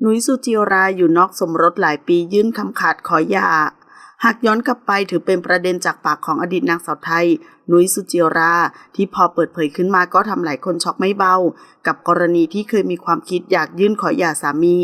หนุยสุจิราอยู่นอกสมรสหลายปียื่นคำขาดขอหย่า หากย้อนกลับไปถือเป็นประเด็นจากปากของอดีตนางสาวไทยนุยสุจิราที่พอเปิดเผยขึ้นมาก็ทำหลายคนช็อกไม่เบา กับกรณีที่เคยมีความคิดอยากยื่นขอหย่าสามี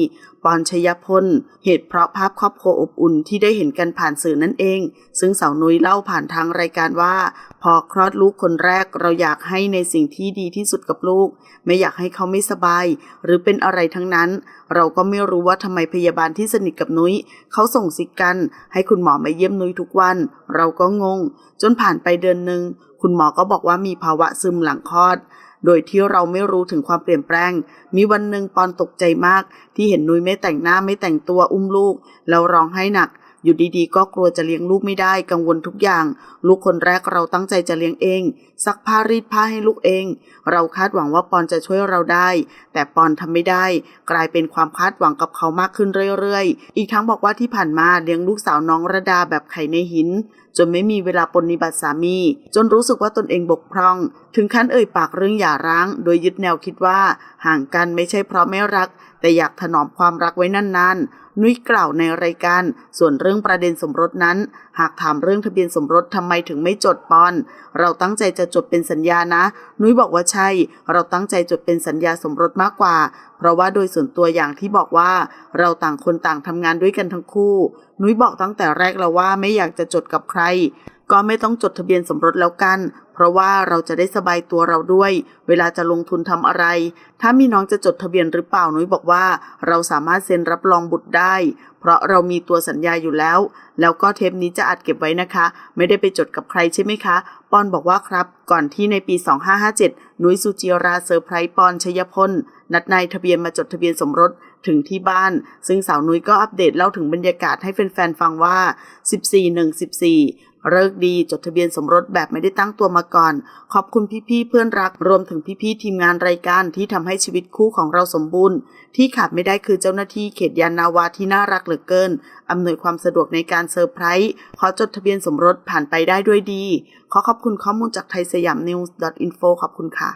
ปอนชยพล เหตุเพราะภาพครอบครัวอบอุ่นที่ได้เห็นกันผ่านสื่อนั่นเอง ซึ่งสาวนุ้ยเล่าผ่านทางรายการว่า พอคลอดลูกคนแรกเราอยากให้ในสิ่งที่ดีที่สุดกับลูก ไม่อยากให้เขาไม่สบาย หรือเป็นอะไรทั้งนั้น เราก็ไม่รู้ว่าทำไมพยาบาลที่สนิทกับนุ้ยเขาส่งสิทธิ์กัน ให้คุณหมอมาเยี่ยมนุ้ยทุกวัน เราก็งง จนผ่านไปเดือนหนึ่งคุณหมอก็บอกว่ามีภาวะซึมหลังคลอด โดยที่เราไม่รู้ถึงความเปลี่ยนแปลง มีวันหนึ่งปอนตกใจมาก ที่เห็นนุ้ยไม่แต่งหน้าไม่แต่งตัวอุ้มลูก แล้วร้องไห้หนัก อยู่ดีๆ ก็กลัวจะเลี้ยงลูกไม่ได้กังวลทุกอย่าง ลูกคนแรกเราตั้งใจจะเลี้ยงเอง ซักผ้ารีดผ้าให้ลูกเอง เราคาดหวังว่าปอนจะช่วยเราได้ แต่ปอนทำไม่ได้ กลายเป็นความคาดหวังกับเขามากขึ้นเรื่อยๆ อีกทั้งบอกว่าที่ผ่านมาเลี้ยงลูกสาวน้องระดาแบบไข่ในหินจนไม่มีเวลาปฏิบัติสามี จนรู้สึกว่าตนเองบกพร่อง ถึงขั้นเอ่ยปากเรื่องหย่าร้าง โดยยึดแนวคิดว่าห่างกันไม่ใช่เพราะไม่รัก แต่อยากถนอมความรักไว้นานๆ นุ้ยกล่าวในรายการ ส่วนเรื่องประเด็นสมรสนั้น หากถามเรื่องทะเบียนสมรสทำไมถึงไม่จดปอน เราตั้งใจจะจดเป็นสัญญานะ นุ้ยบอกว่าใช่ เราตั้งใจจดเป็นสัญญาสมรสมากกว่า ราะว่าโดยส่วนตัวอย่างที่บอกว่าเราต่างคนต่างทำงานด้วยกันทั้งคู่ นุ้ยบอกตั้งแต่แรกแล้วว่าไม่อยากจะจดกับใครก็ไม่ต้องจดทะเบียนสมรสแล้วกัน เพราะว่าเราจะได้สบายตัวเราด้วย เวลาจะลงทุนทำอะไร ถ้ามีน้องจะจดทะเบียนหรือเปล่านุ้ยบอกว่า เราสามารถเซ็นรับรองบุตรได้ เพราะเรามีตัวสัญญาอยู่แล้ว แล้วก็เทปนี้จะอัดเก็บไว้นะคะ ไม่ได้ไปจดกับใครใช่ไหมคะ ปอนบอกว่าครับ ก่อนที่ในปี 2557นุ้ยสุจิราเซอร์ไพรส์ปอนชยพลนัดนายทะเบียนมาจดทะเบียนสมรสถึงที่บ้าน ซึ่งสาวนุ้ยก็อัปเดตเล่าถึงบรรยากาศให้แฟนๆฟังว่า 14-1-14 เลิกดีจดทะเบียนสมรสแบบไม่ได้ตั้งตัวมาก่อน ขอบคุณพี่ๆเพื่อนรักรวมถึงพี่ๆทีมงานรายการที่ทำให้ชีวิตคู่ของเราสมบูรณ์ ที่ขาดไม่ได้คือเจ้าหน้าที่เขตยานนาวาที่น่ารักเหลือเกิน อำนวยความสะดวกในการเซอร์ไพรส์ขอจดทะเบียนสมรสผ่านไปได้ด้วยดี ขอขอบคุณข้อมูลจากไทยสยามนิวส์ .info ขอบคุณค่ะ